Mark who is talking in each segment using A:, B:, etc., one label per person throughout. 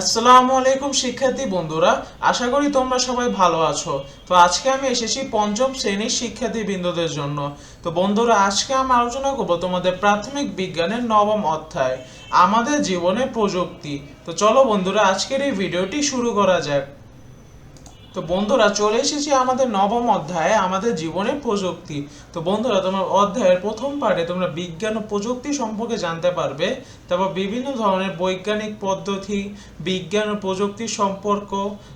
A: আসসালামু আলাইকুম শিক্ষার্থী বন্ধুরা, আশা করি তোমরা সবাই ভালো আছো। তো আজকে আমি এসেছি পঞ্চম শ্রেণির শিক্ষার্থী বিন্দুদের জন্য। তো বন্ধুরা, আজকে আমি আলোচনা করব তোমাদের প্রাথমিক বিজ্ঞানের নবম অধ্যায়, আমাদের জীবনে প্রযুক্তি। তো চলো বন্ধুরা, আজকের এই ভিডিওটি শুরু করা যাক। তো বন্ধুরা, চলে এসেছি আমাদের নবম অধ্যায়ে, আমাদের জীবনে প্রযুক্তি। তো বন্ধুরা, তোমরা অধ্যায়ের প্রথম পার্টে তোমরা বিজ্ঞান ও প্রযুক্তি সম্পর্কে জানতে পারবে। তারপর বিভিন্ন ধরনের বৈজ্ঞানিক পদ্ধতি, বিজ্ঞান ও প্রযুক্তির সম্পর্ক,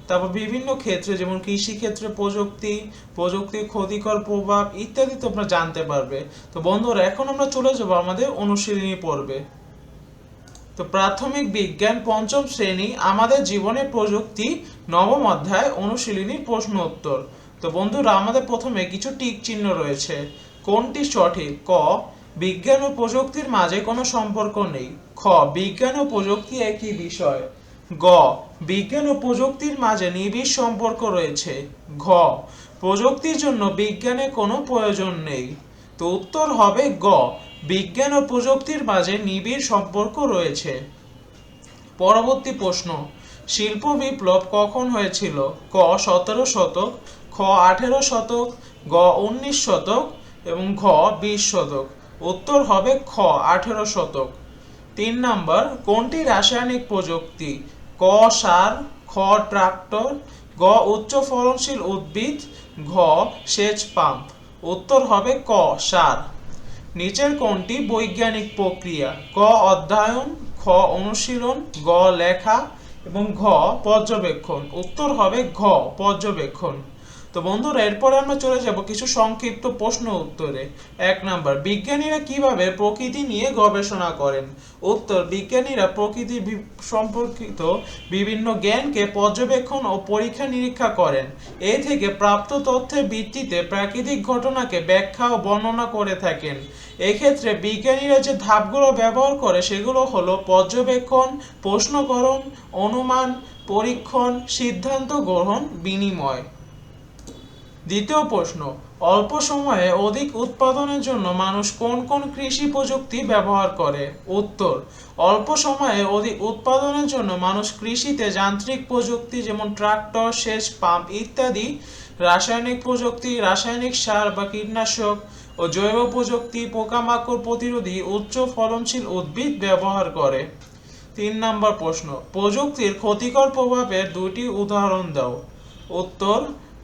A: তারপর বিভিন্ন ক্ষেত্রে, যেমন কৃষিক্ষেত্রে প্রযুক্তি, প্রযুক্তির ক্ষতিকর প্রভাব ইত্যাদি তোমরা জানতে পারবে। তো বন্ধুরা, এখন আমরা চলে যাব আমাদের অনুশীলনী পর্বে। তো প্রাথমিক বিজ্ঞান পঞ্চম শ্রেণি আমাদের জীবনে প্রযুক্তি, নবম অধ্যায় অনুশীলনীর প্রশ্ন উত্তর। তো বন্ধুরা, আমাদের প্রথমে কিছু টিক চিহ্ন রয়েছে। কোনটি সঠিক? ক, বিজ্ঞান ও প্রযুক্তির মাঝে কোনো সম্পর্ক নেই। খ, বিজ্ঞান ও প্রযুক্তি একই বিষয়। গ, বিজ্ঞান ও প্রযুক্তির মাঝে নিবিড় সম্পর্ক রয়েছে। ঘ, প্রযুক্তির জন্য বিজ্ঞানের কোনো প্রয়োজন নেই। তো উত্তর হবে গ। বিজ্ঞান ও প্রযুক্তির মাঝে নিবিড় সম্পর্ক রয়েছে। পরবর্তী প্রশ্ন, শিল্প বিপ্লব কখন হয়েছিল? ক, সতেরো শতক, খ, আঠেরো শতক, গ, উনিশ শতক এবং ঘ, বিশ শতক। উত্তর হবে খ, আঠেরো শতক। তিন নম্বর, কোনটি রাসায়নিক প্রযুক্তি? ক, সার, খ, ট্রাক্টর, গ, উচ্চ ফলনশীল উদ্ভিদ, ঘ, সেচ পাম্প। উত্তর হবে ক সার নিচের কোনটি বৈজ্ঞানিক প্রক্রিয়া। ক, অধ্যয়ন, খ, অনুশীলন, গ, লেখা এবং ঘ, পর্যবেক্ষণ। উত্তর হবে ঘ, পর্যবেক্ষণ। তো বন্ধুরা, এরপরে আমরা চলে যাব কিছু সংক্ষিপ্ত প্রশ্ন উত্তরে। এক নাম্বার, বিজ্ঞানীরা কীভাবে প্রকৃতি নিয়ে গবেষণা করেন? উত্তর, বিজ্ঞানীরা প্রকৃতি সম্পর্কিত বিভিন্ন জ্ঞানকে পর্যবেক্ষণ ও পরীক্ষা নিরীক্ষা করেন। এ থেকে প্রাপ্ত তথ্যের ভিত্তিতে প্রাকৃতিক ঘটনাকে ব্যাখ্যা ও বর্ণনা করে থাকেন। এক্ষেত্রে বিজ্ঞানীরা যে ধাপগুলো ব্যবহার করে সেগুলো হলো পর্যবেক্ষণ, প্রশ্নকরণ, অনুমান, পরীক্ষণ, সিদ্ধান্ত গ্রহণ, বিনিময়। দ্বিতীয় প্রশ্ন, অল্প সময়ে অধিক উৎপাদনের জন্য মানুষ কোন কোন কৃষি প্রযুক্তি ব্যবহার করে? উত্তর, অল্প সময়ে অধিক উৎপাদনের জন্য মানুষ কৃষিতে যান্ত্রিক প্রযুক্তি যেমন ট্রাক্টর, সেচ, পাম্প ইত্যাদি, রাসায়নিক প্রযুক্তি, রাসায়নিক সার বা কীটনাশক ও জৈব প্রযুক্তি, পোকামাকড় প্রতিরোধী উচ্চ ফলনশীল উদ্ভিদ ব্যবহার করে। তিন নম্বর প্রশ্ন, প্রযুক্তির ক্ষতিকর প্রভাবের দুটি উদাহরণ দাও। উত্তর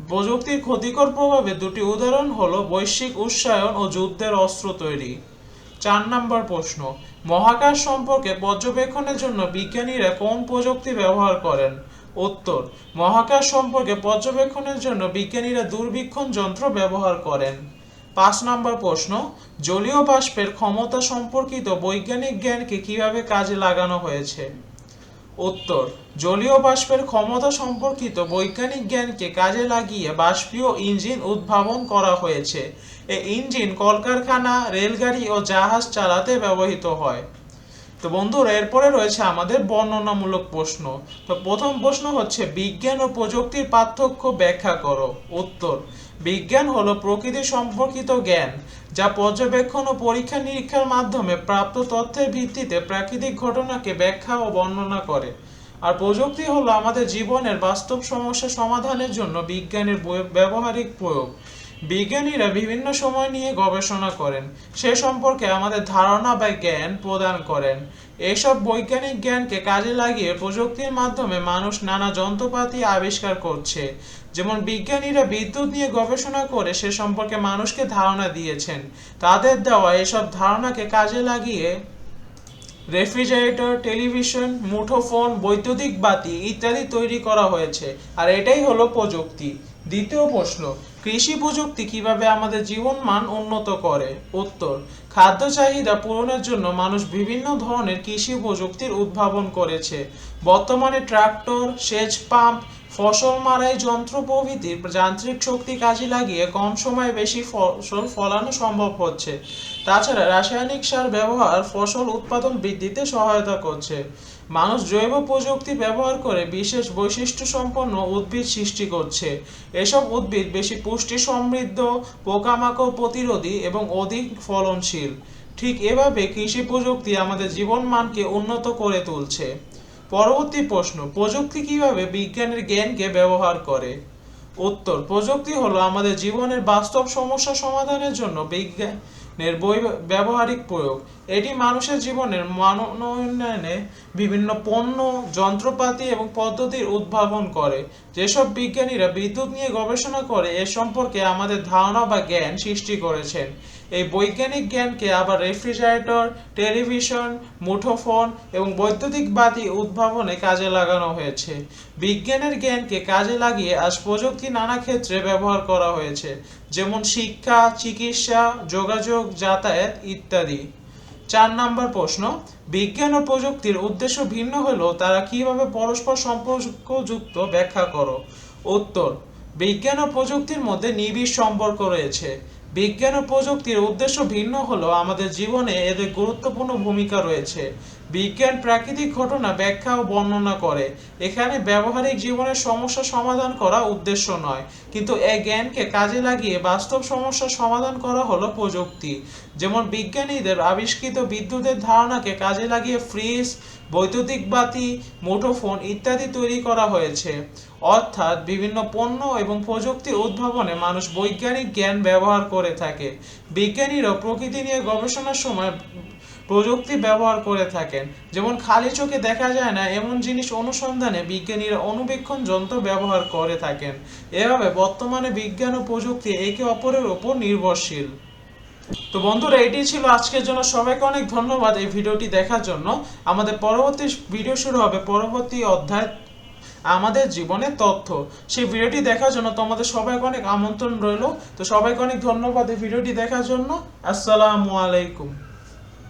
A: প্রযুক্তির ক্ষতিকর প্রভাবে দুটি উদাহরণ হলো বৈশ্বিক উৎসায়ন ও যুদ্ধের অস্ত্র তৈরি। চার নম্বর প্রশ্ন, মহাকাশ সম্পর্কে পর্যবেক্ষণের জন্য বিজ্ঞানীরা কোন প্রযুক্তি ব্যবহার করেন? উত্তর, মহাকাশ সম্পর্কে পর্যবেক্ষণের জন্য বিজ্ঞানীরা দূরবীক্ষণ যন্ত্র ব্যবহার করেন। পাঁচ নম্বর প্রশ্ন, জলীয় বাষ্পের ক্ষমতা সম্পর্কিত বৈজ্ঞানিক জ্ঞানকে কীভাবে কাজে লাগানো হয়েছে? উত্তর, জলীয় বাষ্পের ক্ষমতা সম্পর্কিত বৈজ্ঞানিক জ্ঞানকে কাজে লাগিয়ে বাষ্পীয় ইঞ্জিন উদ্ভাবন করা হয়েছে। এই ইঞ্জিন কলকারখানা, রেলগাড়ি ও জাহাজ চালাতে ব্যবহৃত হয়। তো বন্ধুরা, এরপরে রয়েছে আমাদের বর্ণনামূলক প্রশ্ন। তো প্রথম প্রশ্ন হচ্ছে, বিজ্ঞান ও প্রযুক্তির পার্থক্য ব্যাখ্যা করো। উত্তর বিজ্ঞান হলো প্রকৃতি সম্পর্কিত জ্ঞান, যা পর্যবেক্ষণ ও পরীক্ষা নিরীক্ষার মাধ্যমে প্রাপ্ত তথ্যের ভিত্তিতে প্রাকৃতিক ঘটনাকে ব্যাখ্যা ও বর্ণনা করে। আর প্রযুক্তি হলো আমাদের জীবনের বাস্তব সমস্যা সমাধানের জন্য বিজ্ঞানের ব্যবহারিক প্রয়োগ। বিজ্ঞানীরা বিভিন্ন সময় নিয়ে গবেষণা করেন। সে সম্পর্কে আমাদের ধারণা বা জ্ঞান প্রদান করেন। এইসব বৈজ্ঞানিক জ্ঞানকে কাজে লাগিয়ে প্রযুক্তির মাধ্যমে মানুষ নানা যন্ত্রপাতি আবিষ্কার করছে। যেমন বিজ্ঞানীরা বিদ্যুৎ নিয়ে গবেষণা করে সে সম্পর্কে মানুষকে ধারণা দিয়েছেন। তাদের দেওয়া এসব ধারণাকে কাজে লাগিয়ে রেফ্রিজারেটর, টেলিভিশন, মুঠোফোন, বৈদ্যুতিক বাতি ইত্যাদি তৈরি করা হয়েছে। আর এটাই হলো প্রযুক্তি। দ্বিতীয় প্রশ্ন, কৃষি প্রযুক্তি কীভাবে আমাদের জীবন মান উন্নত করে? উত্তর, খাদ্য চাহিদা পূরণের জন্য মানুষ বিভিন্ন ধরনের কৃষি প্রযুক্তির উদ্ভাবন করেছে। বর্তমানে ট্রাক্টর, সেচ পাম্প, ফসল মারাই যন্ত্র প্রভৃতির যান্ত্রিক শক্তি কাজে লাগিয়ে কম সময়ে বেশি ফসল ফলানো সম্ভব হচ্ছে। তাছাড়া রাসায়নিক সার ব্যবহার ফসল উৎপাদন বৃদ্ধিতে সহায়তা করছে। মানুষ জৈব প্রযুক্তি ব্যবহার করে বিশেষ বৈশিষ্ট্য সম্পন্ন উদ্ভিদ সৃষ্টি করছে। এসব উদ্ভিদ বেশি পুষ্টি সমৃদ্ধ, পোকামাকড় প্রতিরোধী এবং অধিক ফলনশীল। ঠিক এভাবে কৃষি প্রযুক্তি আমাদের জীবন মানকে উন্নত করে তুলছে। পরবর্তী প্রশ্ন, প্রযুক্তি কীভাবে বিজ্ঞানের জ্ঞানকে ব্যবহার করে? উত্তর, প্রযুক্তি হলো আমাদের জীবনের বাস্তব সমস্যা সমাধানের জন্য বই ব্যবহারিক প্রয়োগ। এটি মানুষের জীবনের মানোন্নয়নে বিভিন্ন পণ্য, যন্ত্রপাতি এবং পদ্ধতির উদ্ভাবন করে। যেসব বিজ্ঞানীরা বিদ্যুৎ নিয়ে গবেষণা করে, এ সম্পর্কে আমাদের ধারণা বা জ্ঞান সৃষ্টি করেছেন। এই বৈজ্ঞানিক জ্ঞানকে আবার রেফ্রিজারেটর, টেলিভিশন, মুঠোফোন এবং বৈদ্যুতিক বাতি উদ্ভাবনে কাজে লাগানো হয়েছে। বিজ্ঞানের জ্ঞানকে কাজে লাগিয়ে আজ প্রযুক্তি নানা ক্ষেত্রে ব্যবহার করা হয়েছে, যেমন শিক্ষা, চিকিৎসা, যোগাযোগ, যাতায়াত ইত্যাদি। চার নাম্বার প্রশ্ন, বিজ্ঞান ও প্রযুক্তির উদ্দেশ্য ভিন্ন হলেও তারা কীভাবে পরস্পর সম্পর্কযুক্ত ব্যাখ্যা করো? উত্তর, বিজ্ঞান ও প্রযুক্তির মধ্যে নিবিড় সম্পর্ক রয়েছে। বিজ্ঞান ও প্রযুক্তির উদ্দেশ্য ভিন্ন হলেও আমাদের জীবনে এদের গুরুত্বপূর্ণ ভূমিকা রয়েছে। বিজ্ঞান প্রাকৃতিক ঘটনা ব্যাখ্যা ও বর্ণনা করে। এখানে ব্যবহারিক জীবনের সমস্যা সমাধান করা উদ্দেশ্য নয়, কিন্তু এই জ্ঞানকে কাজে লাগিয়ে বাস্তব সমস্যার সমাধান করা হলো প্রযুক্তি। যেমন বিজ্ঞানীদের আবিষ্কৃত বিদ্যুতের ধারণাকে কাজে লাগিয়ে ফ্রিজ, বৈদ্যুতিক বাতি, মুঠোফোন ইত্যাদি তৈরি করা হয়েছে। অর্থাৎ বিভিন্ন পণ্য এবং প্রযুক্তির উদ্ভাবনে মানুষ বৈজ্ঞানিক জ্ঞান ব্যবহার করে থাকে। বিজ্ঞানীরা প্রকৃতি নিয়ে গবেষণার সময় প্রযুক্তি ব্যবহার করে থাকেন। যেমন খালি চোখে দেখা যায় না, এমন জিনিস অনুসন্ধানে বিজ্ঞানীরা অনুবীক্ষণ যন্ত্র ব্যবহার করে থাকেন। এভাবে বর্তমানে বিজ্ঞান ও প্রযুক্তি একে অপরের উপর নির্ভরশীল। তো বন্ধুরা, এটি ছিল আজকের জন্য। সবাইকে অনেক ধন্যবাদ এই ভিডিওটি দেখার জন্য। আমাদের পরবর্তী ভিডিও শুরু হবে পরবর্তী অধ্যায় আমাদের জীবনের তথ্য। সেই ভিডিওটি দেখার জন্য তোমাদের সবাইকে অনেক আমন্ত্রণ রইল। তো সবাইকে অনেক ধন্যবাদ এই ভিডিওটি দেখার জন্য। আসসালামু আলাইকুম।